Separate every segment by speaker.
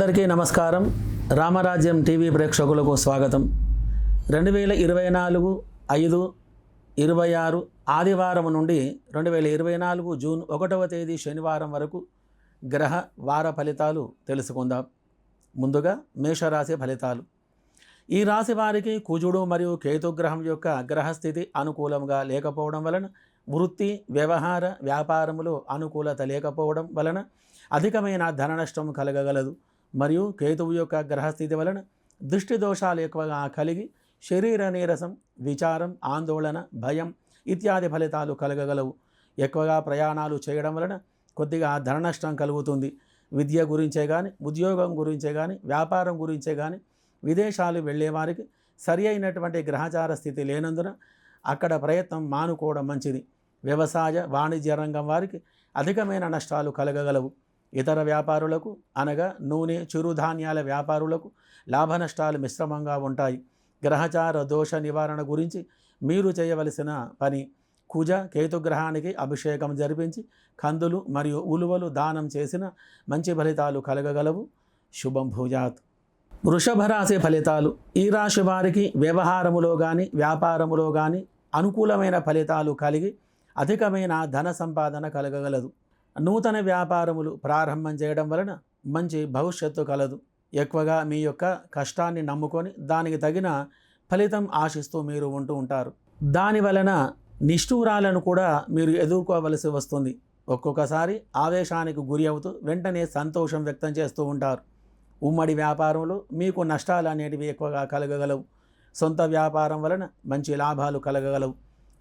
Speaker 1: అందరికీ నమస్కారం. రామరాజ్యం టీవీ ప్రేక్షకులకు స్వాగతం. రెండు వేల ఇరవై నాలుగు ఐదు ఇరవై ఆరు ఆదివారం నుండి రెండు వేల ఇరవై నాలుగు జూన్ ఒకటవ తేదీ శనివారం వరకు గ్రహ వార ఫలితాలు తెలుసుకుందాం. ముందుగా మేషరాశి ఫలితాలు. ఈ రాశి వారికి కుజుడు మరియు కేతుగ్రహం యొక్క గ్రహస్థితి అనుకూలంగా లేకపోవడం వలన వృత్తి వ్యవహార వ్యాపారములో అనుకూలత లేకపోవడం వలన అధికమైన ధన నష్టం కలగగలదు. మరియు కేతువు యొక్క గ్రహస్థితి వలన దృష్టి దోషాలు ఎక్కువగా కలిగి శరీర నీరసం విచారం ఆందోళన భయం ఇత్యాది ఫలితాలు కలగగలవు. ఎక్కువగా ప్రయాణాలు చేయడం వలన కొద్దిగా ధన నష్టం కలుగుతుంది. విద్య గురించే కానీ ఉద్యోగం గురించే కానీ వ్యాపారం గురించే కానీ విదేశాలు వెళ్ళేవారికి సరి అయినటువంటి గ్రహచార స్థితి లేనందున అక్కడ ప్రయత్నం మానుకోవడం మంచిది. వ్యవసాయ వాణిజ్య రంగం వారికి అధికమైన నష్టాలు కలగగలవు. ఇతర వ్యాపారులకు అనగా నూనె చిరుధాన్యాల వ్యాపారులకు లాభనష్టాలు మిశ్రమంగా ఉంటాయి. గ్రహచార దోష నివారణ గురించి మీరు చేయవలసిన పని కుజ కేతుగ్రహానికి అభిషేకం జరిపించి కందులు మరియు ఉలువలు దానం చేసిన మంచి ఫలితాలు కలగగలవు. శుభం భూజాత్. వృషభ రాశి ఫలితాలు. ఈ రాశి వారికి వ్యవహారములో కానీ వ్యాపారములో కానీ అనుకూలమైన ఫలితాలు కలిగి అధికమైన ధన సంపాదన కలగగలదు. నూతన వ్యాపారములు ప్రారంభం చేయడం వలన మంచి భవిష్యత్తు కలదు. ఎక్కువగా మీ యొక్క కష్టాన్ని నమ్ముకొని దానికి తగిన ఫలితం ఆశిస్తూ మీరు ఉంటూ ఉంటారు. దాని వలన నిష్ఠూరాలను కూడా మీరు ఎదుర్కోవలసి వస్తుంది. ఒక్కొక్కసారి ఆవేశానికి గురి అవుతూ వెంటనే సంతోషం వ్యక్తం చేస్తూ ఉంటారు. ఉమ్మడి వ్యాపారంలో మీకు నష్టాలు అనేటివి ఎక్కువగా కలగగలవు. సొంత వ్యాపారం వలన మంచి లాభాలు కలగగలవు.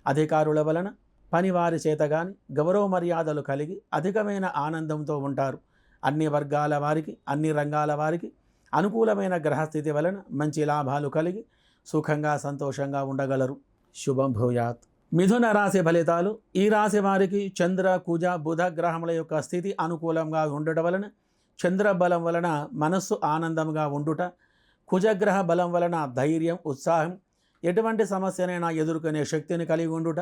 Speaker 1: అధికారుల వలన పనివారి చేత కానీ గౌరవ మర్యాదలు కలిగి అధికమైన ఆనందంతో ఉంటారు. అన్ని వర్గాల వారికి అన్ని రంగాల వారికి అనుకూలమైన గ్రహస్థితి వలన మంచి లాభాలు కలిగి సుఖంగా సంతోషంగా ఉండగలరు. శుభం భూయాత్. మిథున రాశి ఫలితాలు ఈ రాశి వారికి చంద్ర కుజ బుధ గ్రహముల యొక్క స్థితి అనుకూలంగా ఉండటం వలన చంద్ర బలం వలన మనస్సు ఆనందంగా ఉండుట కుజగ్రహ బలం వలన ధైర్యం ఉత్సాహం ఎటువంటి సమస్యనైనా ఎదుర్కొనే శక్తిని కలిగి ఉండుట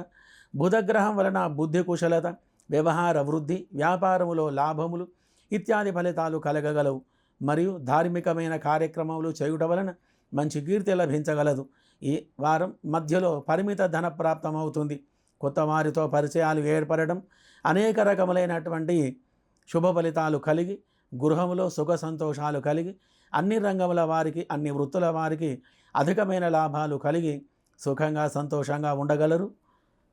Speaker 1: బుధగ్రహం వలన బుద్ధి కుశలత వ్యవహార వృద్ధి వ్యాపారములో లాభములు ఇత్యాది ఫలితాలు కలగగలవు. మరియు ధార్మికమైన కార్యక్రమాలు చేయుట వలన మంచి కీర్తి లభించగలదు. ఈ వారం మధ్యలో పరిమిత ధన ప్రాప్తమవుతుంది కొత్త వారితో పరిచయాలు ఏర్పడడం అనేక రకములైనటువంటి శుభ ఫలితాలు కలిగి గృహములో సుఖ సంతోషాలు కలిగి అన్ని రంగముల వారికి అన్ని వృత్తుల వారికి అధికమైన లాభాలు కలిగి సుఖంగా సంతోషంగా ఉండగలరు.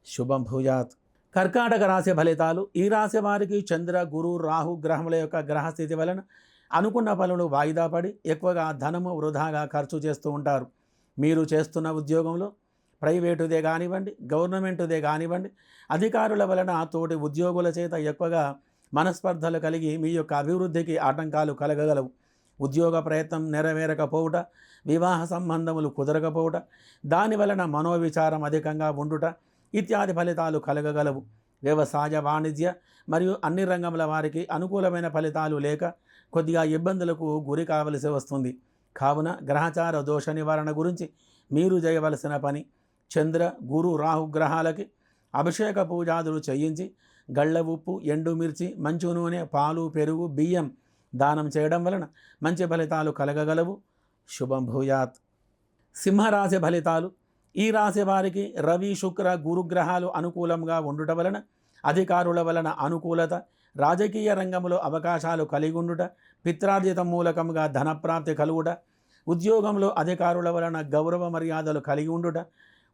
Speaker 1: శుభం భూజాత్. కర్కాటక రాశి ఫలితాలు. ఈ రాశి వారికి చంద్ర గురు రాహు గ్రహముల యొక్క గ్రహస్థితి వలన అనుకున్న పనులు వాయిదా పడి ఎక్కువగా ధనము వృధాగా ఖర్చు చేస్తూ ఉంటారు. మీరు చేస్తున్న ఉద్యోగంలో ప్రైవేటుదే కానివ్వండి గవర్నమెంటుదే కానివ్వండి అధికారుల వలన తోటి ఉద్యోగుల చేత ఎక్కువగా మనస్పర్ధలు కలిగి మీ యొక్క అభివృద్ధికి ఆటంకాలు కలగగలవు. ఉద్యోగ ప్రయత్నం నెరవేరకపోవుట వివాహ సంబంధములు కుదరకపోవుట దాని వలన మనోవిచారం అధికంగా ఉండుట ఇత్యాది ఫలితాలు కలగగలవు. వ్యవసాయ వాణిజ్య మరియు అన్ని రంగముల వారికి అనుకూలమైన ఫలితాలు లేక కొద్దిగా ఇబ్బందులకు గురి కావలసి వస్తుంది. కావున గ్రహచార దోష నివారణ గురించి మీరు చేయవలసిన పని చంద్ర గురు రాహు గ్రహాలకి అభిషేక పూజాదులు చేయించి గళ్ళ ఉప్పు ఎండుమిర్చి మంచు నూనె పాలు పెరుగు బియ్యం దానం చేయడం వలన మంచి ఫలితాలు కలగగలవు. శుభం భూయాత్. సింహరాశి ఫలితాలు. ఈ రాశి వారికి రవి శుక్ర గురుగ్రహాలు అనుకూలంగా ఉండుట వలన అధికారుల వలన అనుకూలత రాజకీయ రంగంలో అవకాశాలు కలిగి ఉండుట పిత్రార్జిత మూలకంగా ధనప్రాప్తి కలుగుట ఉద్యోగంలో అధికారుల వలన గౌరవ మర్యాదలు కలిగి ఉండుట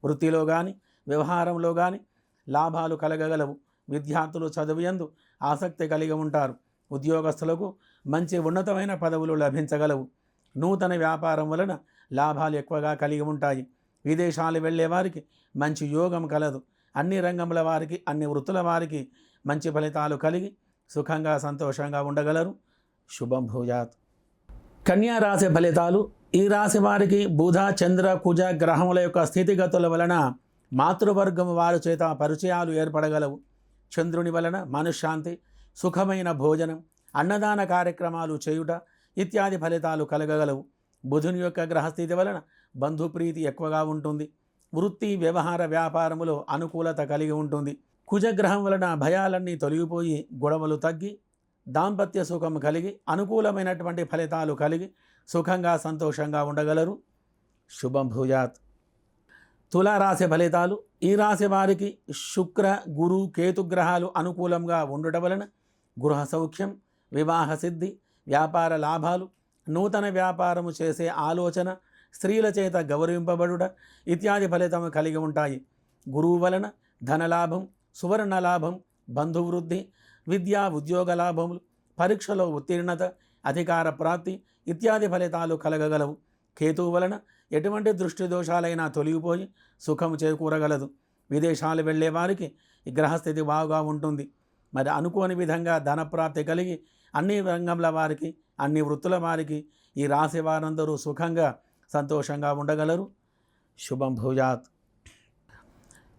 Speaker 1: వృత్తిలో కానీ వ్యవహారంలో కానీ లాభాలు కలగగలవు. విద్యార్థులు చదువుయందు ఆసక్తి కలిగి ఉంటారు. ఉద్యోగస్తులకు మంచి ఉన్నతమైన పదవులు లభించగలవు. నూతన వ్యాపారం వలన లాభాలు ఎక్కువగా కలిగి ఉంటాయి. విదేశాలు వెళ్ళే వారికి మంచి యోగం కలదు. అన్ని రంగముల వారికి అన్ని వృత్తుల వారికి మంచి ఫలితాలు కలిగి సుఖంగా సంతోషంగా ఉండగలరు. శుభం భూజాత్. కన్యా రాశి ఫలితాలు ఈ రాశి వారికి బుధ చంద్ర కుజ గ్రహముల యొక్క స్థితిగతుల వలన మాతృవర్గం వారి చేత పరిచయాలు ఏర్పడగలవు. చంద్రుని వలన మనశ్శాంతి సుఖమైన భోజనం అన్నదాన కార్యక్రమాలు చేయుట ఇత్యాది ఫలితాలు కలగగలవు. బుధుని యొక్క గ్రహస్థితి వలన బంధుప్రీతి ఎక్కువగా ఉంటుంది. వృత్తి వ్యవహార వ్యాపారములో అనుకూలత కలిగి ఉంటుంది. కుజగ్రహం వలన భయాలన్నీ తొలగిపోయి గొడవలు తగ్గి దాంపత్య సుఖం కలిగి అనుకూలమైనటువంటి ఫలితాలు కలిగి సుఖంగా సంతోషంగా ఉండగలరు. శుభం భూయాత్. తులారాశి ఫలితాలు. ఈ రాశి వారికి శుక్ర గురు కేతు గ్రహాలు అనుకూలంగా ఉండటం వలన గృహ సౌఖ్యం వివాహ సిద్ధి వ్యాపార లాభాలు నూతన వ్యాపారము చేసే ఆలోచన స్త్రీల చేత గౌరవింపబడుట ఇత్యాది ఫలితం కలిగి ఉంటాయి. గురువు వలన ధనలాభం సువర్ణ లాభం బంధువృద్ధి విద్యా ఉద్యోగ లాభములు పరీక్షలో ఉత్తీర్ణత అధికార ప్రాప్తి ఇత్యాది ఫలితాలు కలగగలవు. కేతువు వలన ఎటువంటి దృష్టి దోషాలైనా తొలగిపోయి సుఖము చేకూరగలదు. విదేశాలు వెళ్ళే వారికి గ్రహస్థితి బాగా ఉంటుంది. మరి అనుకోని విధంగా ధనప్రాప్తి కలిగి అన్ని రంగంల వారికి అన్ని వృత్తుల వారికి ఈ రాశి వారందరూ సుఖంగా సంతోషంగా ఉండగలరు. శుభం భూజాత్.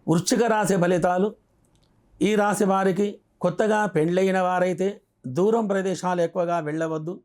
Speaker 1: వృశ్చిక రాశి ఫలితాలు ఈ రాశి వారికి కొత్తగా పెండ్లైన వారైతే దూరం ప్రదేశాలు ఎక్కువగా వెళ్ళవద్దు.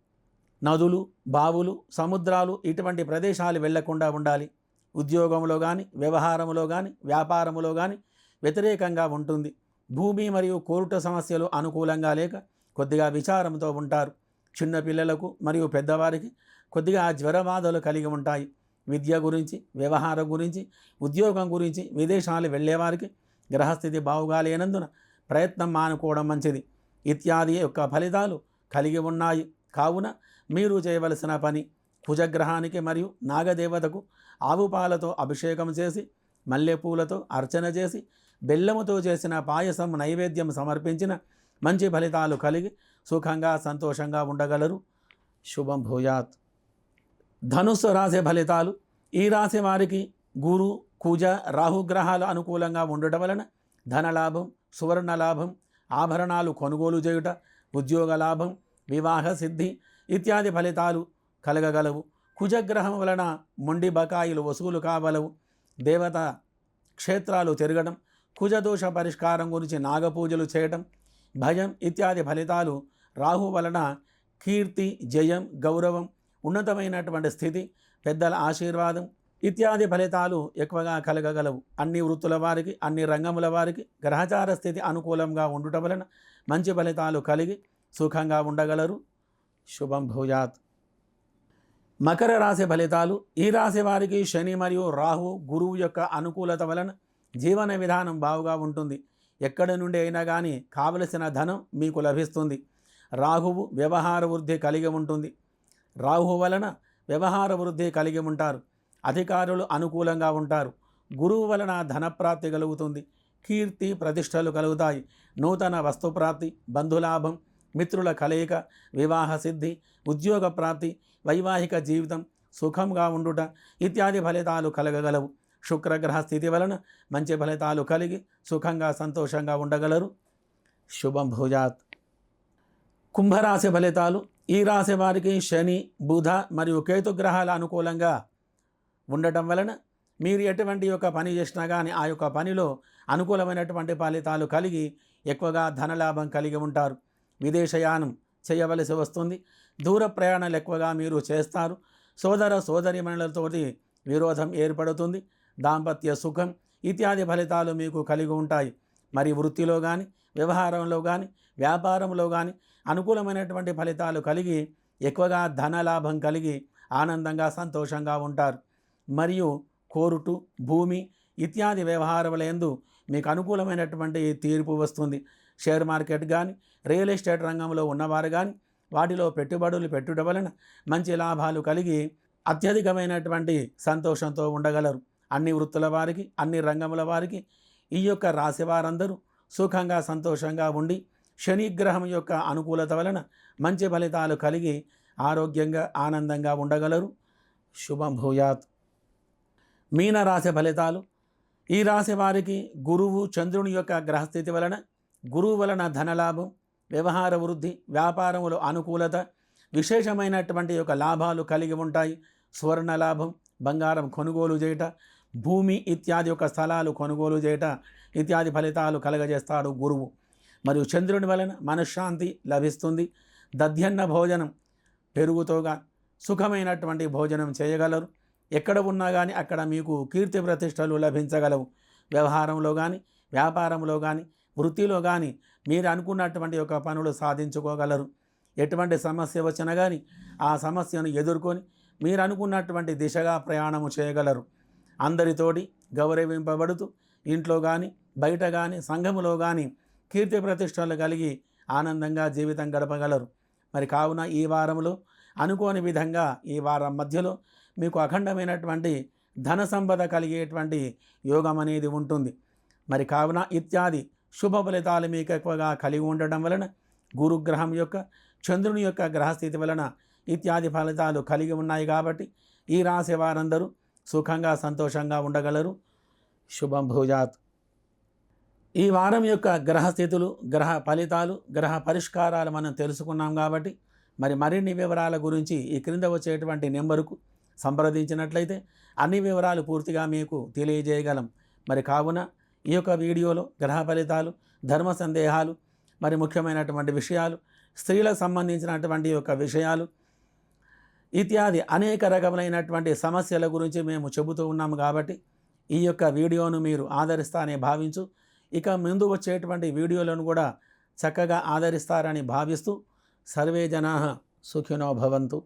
Speaker 1: నదులు బావులు సముద్రాలు ఇటువంటి ప్రదేశాలు వెళ్ళకుండా ఉండాలి. ఉద్యోగంలో కానీ వ్యవహారంలో కానీ వ్యాపారంలో కానీ వ్యతిరేకంగా ఉంటుంది. భూమి మరియు కోర్టు సమస్యలు అనుకూలంగా లేక కొద్దిగా విచారంతో ఉంటారు. చిన్న పిల్లలకు మరియు పెద్దవారికి కొద్దిగా జ్వరబాధలు కలిగి ఉంటాయి. విద్య గురించి వ్యవహారం గురించి ఉద్యోగం గురించి విదేశాలు వెళ్ళేవారికి గ్రహస్థితి బాగుగాలేనందున ప్రయత్నం మానుకోవడం మంచిది. ఇత్యాది యొక్క ఫలితాలు కలిగి ఉన్నాయి. కావున మీరు చేయవలసిన పని కుజగ్రహానికి మరియు నాగదేవతకు ఆవు పాలతో అభిషేకం చేసి మల్లెపూలతో అర్చన చేసి బెల్లముతో చేసిన పాయసం నైవేద్యం సమర్పించిన మంచి ఫలితాలు కలిగి సుఖంగా సంతోషంగా ఉండగలరు. శుభం భూయాత్. ధనుస్సు రాసే ఫలితాలు. ఈ రాశి వారికి గురు కుజ రాహుగ్రహాలు అనుకూలంగా ఉండటం వలన ధనలాభం సువర్ణ లాభం ఆభరణాలు కొనుగోలు చేయుట ఉద్యోగ లాభం వివాహ సిద్ధి ఇత్యాది ఫలితాలు కలగగలవు. కుజగ్రహం వలన మొండి బకాయిలు వసూలు కావలవు. దేవత క్షేత్రాలు తిరగడం కుజదోష పరిష్కారం గురించి నాగపూజలు చేయటం భయం ఇత్యాది ఫలితాలు రాహు వలన కీర్తి జయం గౌరవం ఉన్నతమైనటువంటి స్థితి పెద్దల ఆశీర్వాదం ఇత్యాది ఫలితాలు ఎక్కువగా కలగగలవు. అన్ని వృత్తుల వారికి అన్ని రంగముల వారికి గ్రహచార స్థితి అనుకూలంగా ఉండుట వలన మంచి ఫలితాలు కలిగి సుఖంగా ఉండగలరు. శుభం భూయాత్. మకర రాశి ఫలితాలు ఈ రాశి వారికి శని మరియు రాహు గురువు యొక్క అనుకూలత వలన జీవన విధానం బావుగా ఉంటుంది. ఎక్కడి నుండి అయినా కానీ కావలసిన ధనం మీకు లభిస్తుంది. రాహువు వ్యవహార వృద్ధి కలిగి ఉంటుంది. రాహు వలన వ్యవహార వృద్ధి కలిగి ఉంటారు. అధికారులు అనుకూలంగా ఉంటారు. గురువు వలన ధనప్రాప్తి కలుగుతుంది. కీర్తి ప్రతిష్టలు కలుగుతాయి. నూతన వస్తుప్రాప్తి బంధులాభం మిత్రుల కలయిక వివాహ సిద్ధి ఉద్యోగ ప్రాప్తి వైవాహిక జీవితం సుఖంగా ఉండుట ఇత్యాది ఫలితాలు కలగగలవు. శుక్రగ్రహ స్థితి వలన మంచి ఫలితాలు కలిగి సుఖంగా సంతోషంగా ఉండగలరు. శుభం భూజాత్. కుంభరాశి ఫలితాలు. ఈ రాశి వారికి శని బుధ మరియు కేతు గ్రహాల అనుకూలంగా ఉండటం వలన మీరు ఎటువంటి యొక్క పని చేసినా కానీ ఆ యొక్క పనిలో అనుకూలమైనటువంటి ఫలితాలు కలిగి ఎక్కువగా ధనలాభం కలిగి ఉంటారు. విదేశయానం చేయవలసి వస్తుంది. దూర ప్రయాణాలు ఎక్కువగా మీరు చేస్తారు. సోదర సోదరిమణులతోటి విరోధం ఏర్పడుతుంది. దాంపత్య సుఖం ఇత్యాది ఫలితాలు మీకు కలిగి ఉంటాయి. మరి వృత్తిలో కానీ వ్యవహారంలో కానీ వ్యాపారంలో కానీ అనుకూలమైనటువంటి ఫలితాలు కలిగి ఎక్కువగా ధనలాభం కలిగి ఆనందంగా సంతోషంగా ఉంటారు. మరియు కోరుటు భూమి ఇత్యాది వ్యవహారములందు మీకు అనుకూలమైనటువంటి తీర్పు వస్తుంది. షేర్ మార్కెట్ కానీ రియల్ ఎస్టేట్ రంగంలో ఉన్నవారు కానీ వాటిలో పెట్టుబడులు పెట్టుట వలన మంచి లాభాలు కలిగి అత్యధికమైనటువంటి సంతోషంతో ఉండగలరు. అన్ని వృత్తుల వారికి అన్ని రంగముల వారికి ఈ యొక్క రాశి వారందరూ సుఖంగా సంతోషంగా ఉండి శనిగ్రహం యొక్క అనుకూలత వలన మంచి ఫలితాలు కలిగి ఆరోగ్యంగా ఆనందంగా ఉండగలరు. శుభం భూయాత్. మీన రాశి ఫలితాలు. ఈ రాశి వారికి గురువు చంద్రుని యొక్క గ్రహస్థితి వలన గురువు వలన ధనలాభం వ్యవహార వృద్ధి వ్యాపారములో అనుకూలత విశేషమైనటువంటి యొక్క లాభాలు కలిగి ఉంటాయి. స్వర్ణ లాభం బంగారం కొనుగోలు చేయట భూమి ఇత్యాది యొక్క స్థలాలు కొనుగోలు చేయట ఇత్యాది ఫలితాలు కలగజేస్తాడు గురువు. మరియు చంద్రుని వలన మనశ్శాంతి లభిస్తుంది. దధ్యన్న భోజనం పెరుగుతోగా సుఖమైనటువంటి భోజనం చేయగలరు. ఎక్కడ ఉన్నా కానీ అక్కడ మీకు కీర్తి ప్రతిష్టలు లభించగలవు. వ్యవహారంలో కానీ వ్యాపారంలో కానీ వృత్తిలో కానీ మీరు అనుకున్నటువంటి ఒక పనులు సాధించుకోగలరు. ఎటువంటి సమస్య వచ్చినా కానీ ఆ సమస్యను ఎదుర్కొని మీరు అనుకున్నటువంటి దిశగా ప్రయాణము చేయగలరు. అందరితోటి గౌరవింపబడుతూ ఇంట్లో కానీ బయట కానీ సంఘములో కానీ కీర్తి ప్రతిష్టలు కలిగి ఆనందంగా జీవితం గడపగలరు. మరి కావున ఈ వారంలో అనుకోని విధంగా ఈ వారం మధ్యలో మీకు అఖండమైనటువంటి ధన సంపద కలిగేటువంటి యోగం అనేది ఉంటుంది. మరి కావున ఇత్యాది శుభ ఫలితాలు మీకు ఎక్కువగా కలిగి ఉండడం వలన గురుగ్రహం యొక్క చంద్రుని యొక్క గ్రహస్థితి వలన ఇత్యాది ఫలితాలు కలిగి ఉన్నాయి కాబట్టి ఈ రాశి వారందరూ సుఖంగా సంతోషంగా ఉండగలరు. శుభం భూజాత్. ఈ వారం యొక్క గ్రహస్థితులు గ్రహ ఫలితాలు గ్రహ పరిష్కారాలు మనం తెలుసుకున్నాం కాబట్టి మరి మరిన్ని వివరాల గురించి ఈ క్రింద వచ్చేటువంటి నెంబరుకు సంప్రదించినట్లయితే అన్ని వివరాలు పూర్తిగా మీకు తెలియజేయగలం. మరి కావున ఈ యొక్క వీడియోలో గ్రహ ఫలితాలు ధర్మ సందేహాలు మరి ముఖ్యమైనటువంటి విషయాలు స్త్రీలకు సంబంధించినటువంటి యొక్క విషయాలు ఇత్యాది అనేక రకములైనటువంటి సమస్యల గురించి మేము చెబుతూ ఉన్నాము కాబట్టి ఈ యొక్క వీడియోను మీరు ఆదరిస్తారని భావించు. ఇక ముందు వచ్చేటువంటి వీడియోలను కూడా చక్కగా ఆదరిస్తారని భావిస్తూ సర్వే జనా సుఖినో భవంతు.